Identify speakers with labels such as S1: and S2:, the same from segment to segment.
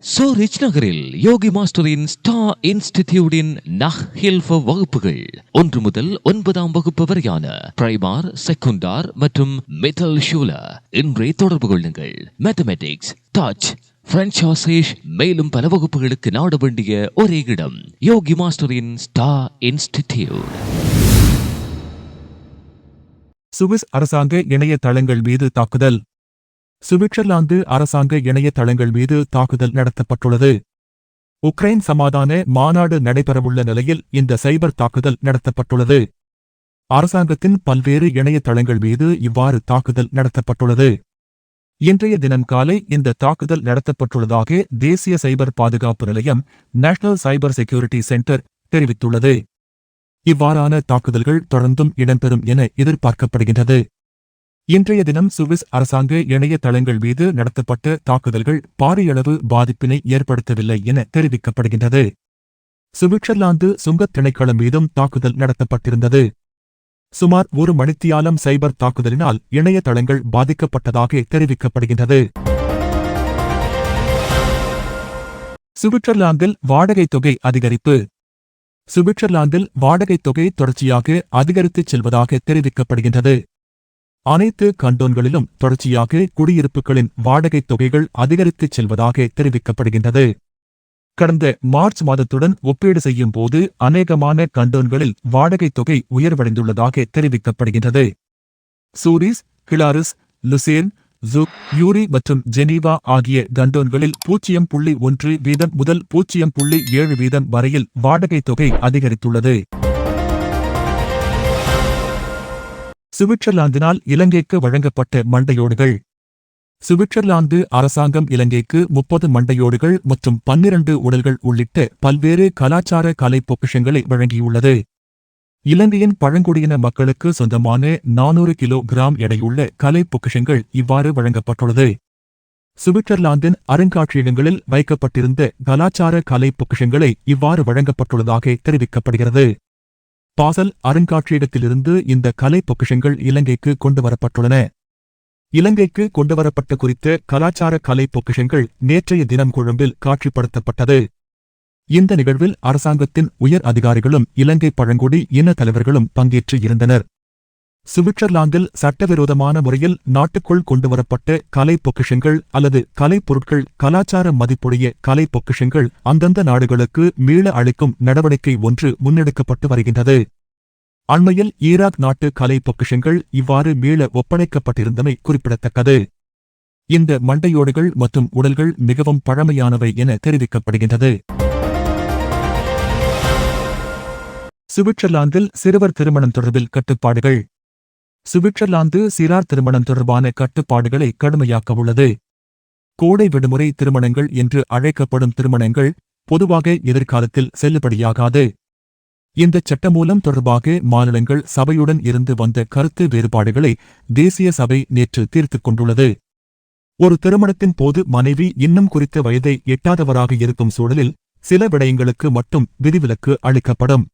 S1: சோரிச் நகரில் யோகி மாஸ்டரின் ஸ்டா இன்ஸ்டிடியூடின் நஹ் ஹில்ஃப வகுப்புகள். ஒன்று முதல் ஒன்பதாம் வகுப்பு வரையான பிரைமார் செகுண்டார் மற்றும் மெட்டல் ஷூல. இன்றே தொடர்பு கொள்ளுங்கள். மேத்தமெட்டிக்ஸ் டச் பிரெஞ்ச் ஆசேஷ் மேலும் பல வகுப்புகளுக்கு நாட வேண்டிய ஒரே இடம் யோகி மாஸ்டரின் ஸ்டா இன்ஸ்டிடியூட்.
S2: சுவிஸ் அரசாங்க இணைய தளங்கள் மீது தாக்குதல். சுவிட்சர்லாந்து அரசாங்க இணையதளங்கள் மீது தாக்குதல் நடத்தப்பட்டுள்ளது. உக்ரைன் சமாதான மாநாடு நடைபெறவுள்ள நிலையில் இந்த சைபர் தாக்குதல் நடத்தப்பட்டுள்ளது. அரசாங்கத்தின் பல்வேறு இணையதளங்கள் மீது இவ்வாறு தாக்குதல் நடத்தப்பட்டுள்ளது. இன்றைய தினம் காலை இந்த தாக்குதல் நடத்தப்பட்டுள்ளதாக தேசிய சைபர் பாதுகாப்பு நிலையம் நேஷனல் சைபர் செக்யூரிட்டி சென்டர் தெரிவித்துள்ளது. இவ்வாறான தாக்குதல்கள் தொடர்ந்தும் இடம்பெறும் என எதிர்பார்க்கப்படுகின்றது. இன்றைய தினம் சுவிஸ் அரசாங்க இணைய தளங்கள் மீது நடத்தப்பட்ட தாக்குதல்கள் பாரியளவு பாதிப்பினை ஏற்படுத்தவில்லை என தெரிவிக்கப்படுகின்றது. சுவிட்சர்லாந்து சுங்கத் திணைக்களம் மீதும் தாக்குதல் நடத்தப்பட்டிருந்தது. சுமார் ஒரு மணித்தியாலம் சைபர் தாக்குதலினால் இணையதளங்கள் பாதிக்கப்பட்டதாக தெரிவிக்கப்படுகின்றது. சுவிட்சர்லாந்தில் வாடகைத் தொகை அதிகரிப்பு. சுவிட்சர்லாந்தில் வாடகைத் தொகை தொடர்ச்சியாக அதிகரித்துச் செல்வதாக தெரிவிக்கப்படுகின்றது. அனைத்து கண்டோன்களிலும் தொடர்ச்சியாக குடியிருப்புகளின் வாடகைத் தொகைகள் அதிகரித்துச் செல்வதாக தெரிவிக்கப்படுகின்றது. கடந்த மார்ச் மாதத்துடன் ஒப்பீடு செய்யும் போது அநேகமான கண்டோன்களில் வாடகைத் தொகை உயர்வடைந்துள்ளதாக தெரிவிக்கப்படுகின்றது. Zurich Glarus Lucerne Zug Uri மற்றும் ஜெனீவா ஆகிய கண்டோன்களில் பூஜ்ஜியம் புள்ளி ஒன்று வீதம் முதல் பூஜ்ஜியம் புள்ளி ஏழு வீதம் வரையில் வாடகைத் தொகை அதிகரித்துள்ளது. சுவிட்சர்லாந்தினால் இலங்கைக்கு வழங்கப்பட்ட மண்டையோடுகள். சுவிட்சர்லாந்து அரசாங்கம் இலங்கைக்கு முப்பது மண்டையோடுகள் மற்றும் பன்னிரண்டு உடல்கள் உள்ளிட்ட பல்வேறு கலாச்சார கலை பொக்கிஷங்களை வழங்கியுள்ளது. இலங்கையின் பழங்குடியின மக்களுக்கு சொந்தமான நானூறு கிலோ கிராம் எடையுள்ள கலை பொக்கிஷங்கள் இவ்வாறு வழங்கப்பட்டுள்ளது. சுவிட்சர்லாந்தின் அருங்காட்சியகங்களில் வைக்கப்பட்டிருந்த கலாச்சார கலை பொக்கிஷங்களை இவ்வாறு வழங்கப்பட்டுள்ளதாக தெரிவிக்கப்படுகிறது. பாசல் அருங்காட்சியகத்திலிருந்து இந்த கலை பொக்கிஷங்கள் இலங்கைக்கு கொண்டுவரப்பட்டுள்ளன. இலங்கைக்கு கொண்டுவரப்பட்ட குறித்த கலாச்சார கலை பொக்கிஷங்கள் நேற்றைய தினம் கொழும்பில் காட்சிப்படுத்தப்பட்டது. இந்த நிகழ்வில் அரசாங்கத்தின் உயர் அதிகாரிகளும் இலங்கை பழங்குடி இன தலைவர்களும் பங்கேற்று இருந்தனர். சுவிட்சர்லாந்தில் சட்டவிரோதமான முறையில் நாட்டுக்குள் கொண்டுவரப்பட்ட கலை பொக்கிஷங்கள் அல்லது கலைப்பொருட்கள் கலாச்சார மதிப்புடைய கலை பொக்கிஷங்கள் அந்தந்த நாடுகளுக்கு மீள அளிக்கும் நடவடிக்கை ஒன்று முன்னெடுக்கப்பட்டு வருகின்றது. அண்மையில் ஈராக் நாட்டு கலை பொக்கிஷங்கள் இவ்வாறு மீள ஒப்படைக்கப்பட்டிருந்தமை குறிப்பிடத்தக்கது. இந்த மண்டையோடுகள் மற்றும் உடல்கள் மிகவும் பழமையானவை என தெரிவிக்கப்படுகின்றது. சுவிட்சர்லாந்தில் சிறுவர் திருமணம் தொடர்பில் கட்டுப்பாடுகள் சுவிட்சர்லாந்து சிறார் திருமணம் தொடர்பான கட்டுப்பாடுகளை கடுமையாக்க உள்ளது கோடை விடுமுறை திருமணங்கள் என்று அழைக்கப்படும் திருமணங்கள் பொதுவாக எதிர்காலத்தில் செல்லுபடியாகாது. இந்த சட்டமூலம் தொடர்பாக மாநிலங்கள் சபையுடன் இருந்து வந்த கருத்து வேறுபாடுகளை தேசிய சபை நேற்று தீர்த்துக் கொண்டுள்ளது. ஒரு திருமணத்தின் போது மனைவி இன்னும் குறித்த வயதை எட்டாதவராக இருக்கும் சூழலில் சில விடயங்களுக்கு மட்டும் விதிவிலக்கு அளிக்கப்படும்.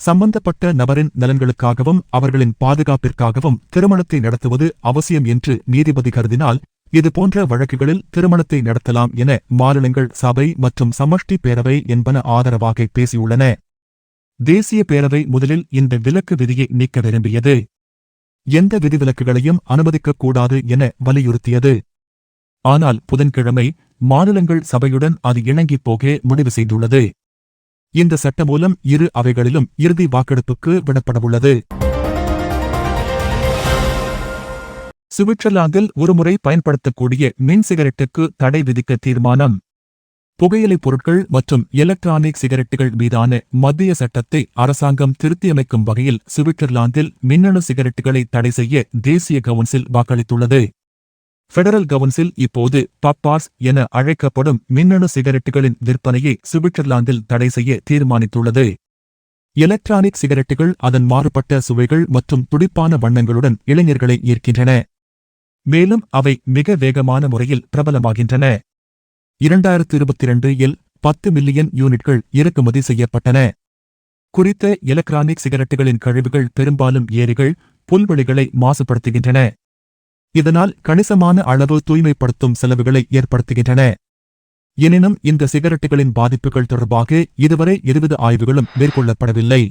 S2: சம்பந்தப்பட்ட நபரின் நலன்களுக்காகவும் அவர்களின் பாதுகாப்பிற்காகவும் திருமணத்தை நடத்துவது அவசியம் என்று நீதிபதி கருதினால் இதுபோன்ற வழக்குகளில் திருமணத்தை நடத்தலாம் என மாநிலங்கள் சபை மற்றும் சமஷ்டி பேரவை என்பன ஆதரவாக பேசியுள்ளன. தேசிய பேரவை முதலில் இந்த விலக்கு விதியை நீக்க விரும்பியது. எந்த விதிவிலக்குகளையும் அனுமதிக்கக்கூடாது என வலியுறுத்தியது. ஆனால் புதன்கிழமை மாநிலங்கள் சபையுடன் அது இணங்கிப் போக முடிவு செய்துள்ளது. இந்த சட்ட மூலம் இரு அவைகளிலும் இறுதி வாக்கெடுப்புக்கு விடப்படவுள்ளது. சுவிட்சர்லாந்தில் ஒருமுறை பயன்படுத்தக்கூடிய மின் சிகரெட்டுக்கு தடை விதிக்க தீர்மானம். புகையிலைப் பொருட்கள் மற்றும் எலக்ட்ரானிக் சிகரெட்டுகள் மீதான மத்திய சட்டத்தை அரசாங்கம் திருத்தியமைக்கும் வகையில் சுவிட்சர்லாந்தில் மின்னணு சிகரெட்டுகளை தடை செய்ய தேசிய கவுன்சில் வாக்களித்துள்ளது. ஃபெடரல் கவுன்சில் இப்போது பப்பாஸ் என அழைக்கப்படும் மின்னணு சிகரெட்டுகளின் விற்பனையை சுவிட்சர்லாந்தில் தடை செய்ய தீர்மானித்துள்ளது. எலக்ட்ரானிக் சிகரெட்டுகள் அதன் மாறுபட்ட சுவைகள் மற்றும் துடிப்பான வண்ணங்களுடன் இளைஞர்களை ஈர்க்கின்றன. மேலும் அவை மிக வேகமான முறையில் பிரபலமாகின்றன. இரண்டாயிரத்து இருபத்தி இரண்டு இல் பத்து மில்லியன் யூனிட்கள் இறக்குமதி செய்யப்பட்டன. குறித்த எலக்ட்ரானிக் சிகரெட்டுகளின் கழிவுகள் பெரும்பாலும் ஏரிகள் புல்வெளிகளை மாசுபடுத்துகின்றன. இதனால் கணிசமான அளவு தூய்மைப்படுத்தும் செலவுகளை ஏற்படுத்துகின்றன. எனினும் இந்த சிகரெட்டுகளின் பாதிப்புகள் தொடர்பாக இதுவரை இருபது ஆய்வுகளும் மேற்கொள்ளப்படவில்லை.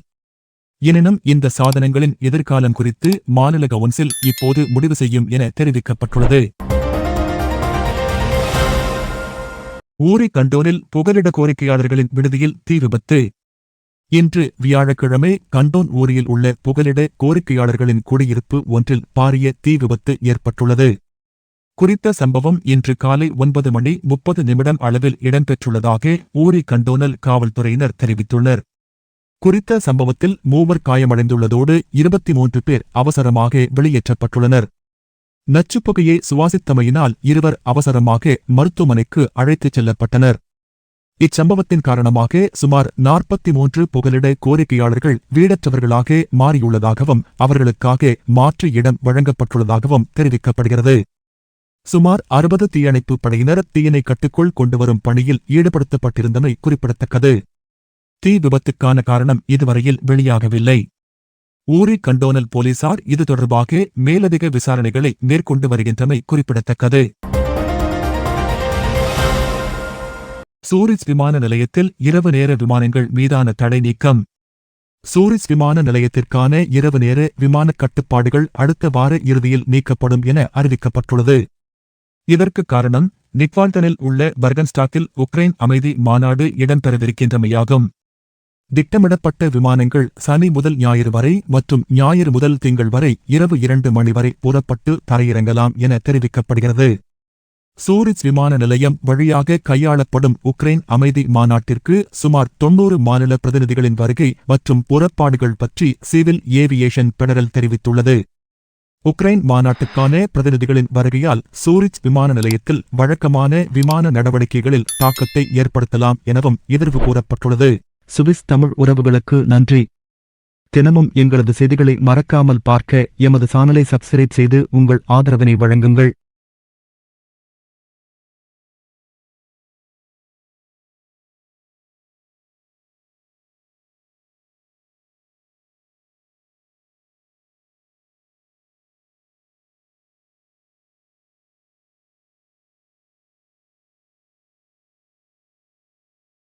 S2: எனினும் இந்த சாதனங்களின் எதிர்காலம் குறித்து மாநில கவுன்சில் இப்போது முடிவு செய்யும் என தெரிவிக்கப்பட்டுள்ளது. ஊரி கண்டோனில் புகலிட கோரிக்கையாளர்களின் விடுதியில் தீ விபத்து. இன்று வியாழக்கிழமை கண்டோன் ஊரில் உள்ள புகலிட கோரிக்கையாளர்களின் குடியிருப்பு ஒன்றில் பாரிய தீ விபத்து ஏற்பட்டுள்ளது. குறித்த சம்பவம் இன்று காலை ஒன்பது மணி முப்பது நிமிடம் அளவில் இடம்பெற்றுள்ளதாக ஊரி கண்டோனல் காவல்துறையினர் தெரிவித்துள்ளனர். குறித்த சம்பவத்தில் மூவர் காயமடைந்துள்ளதோடு இருபத்தி மூன்று பேர் அவசரமாக வெளியேற்றப்பட்டுள்ளனர். நச்சுப்புகையை சுவாசித்தமையினால் இருவர் அவசரமாக மருத்துவமனைக்கு அழைத்துச் செல்லப்பட்டனர். இச்சம்பவத்தின் காரணமாக சுமார் நாற்பத்தி மூன்று புகலிட கோரிக்கையாளர்கள் வீடற்றவர்களாக மாறியுள்ளதாகவும் அவர்களுக்காக மாற்று இடம் வழங்கப்பட்டுள்ளதாகவும் தெரிவிக்கப்படுகிறது. சுமார் அறுபது தீயணைப்பு படையினர் தீயினை கட்டுக்குள் கொண்டுவரும் பணியில் ஈடுபடுத்தப்பட்டிருந்தமை குறிப்பிடத்தக்கது. தீ விபத்துக்கான காரணம் இதுவரையில் வெளியாகவில்லை. ஊரி கண்டோனல் போலீசார் இது தொடர்பாக மேலதிக விசாரணைகளை மேற்கொண்டு வருகின்றமை குறிப்பிடத்தக்கது. சூரிஸ் விமான நிலையத்தில் இரவு நேர விமானங்கள் மீதான தடை நீக்கம். சூரிஸ் விமான நிலையத்திற்கான இரவு நேர விமானக் கட்டுப்பாடுகள் அடுத்த வார இறுதியில் நீக்கப்படும் என அறிவிக்கப்பட்டுள்ளது. இதற்கு காரணம் நிக்வால்டனில் உள்ள பர்கன்ஸ்டாக்கில் உக்ரைன் அமைதி மாநாடு இடம்பெறவிருக்கின்றமையாகும். திட்டமிடப்பட்ட விமானங்கள் சனி முதல் ஞாயிறு வரை மற்றும் ஞாயிறு முதல் திங்கள் வரை இரவு இரண்டு மணி வரை புறப்பட்டு தரையிறங்கலாம் என தெரிவிக்கப்படுகிறது. சூரிச் விமான நிலையம் வழியாக கையாளப்படும் உக்ரைன் அமைதி மாநாட்டிற்கு சுமார் தொன்னூறு மாநில பிரதிநிதிகளின் வருகை மற்றும் புறப்பாடுகள் பற்றி சிவில் ஏவியேஷன் பெடரல் தெரிவித்துள்ளது. உக்ரைன் மாநாட்டுக்கான பிரதிநிதிகளின் வருகையால் சூரிச் விமான நிலையத்தில் வழக்கமான விமான நடவடிக்கைகளில் தாக்கத்தை ஏற்படுத்தலாம் எனவும் எதிர்வு கூறப்பட்டுள்ளது. சுவிஸ் தமிழ் உறவுகளுக்கு நன்றி. தினமும் எங்களது செய்திகளை மறக்காமல் பார்க்க எமது சானலை சப்ஸ்கிரைப் செய்து உங்கள் ஆதரவினை வழங்குங்கள்.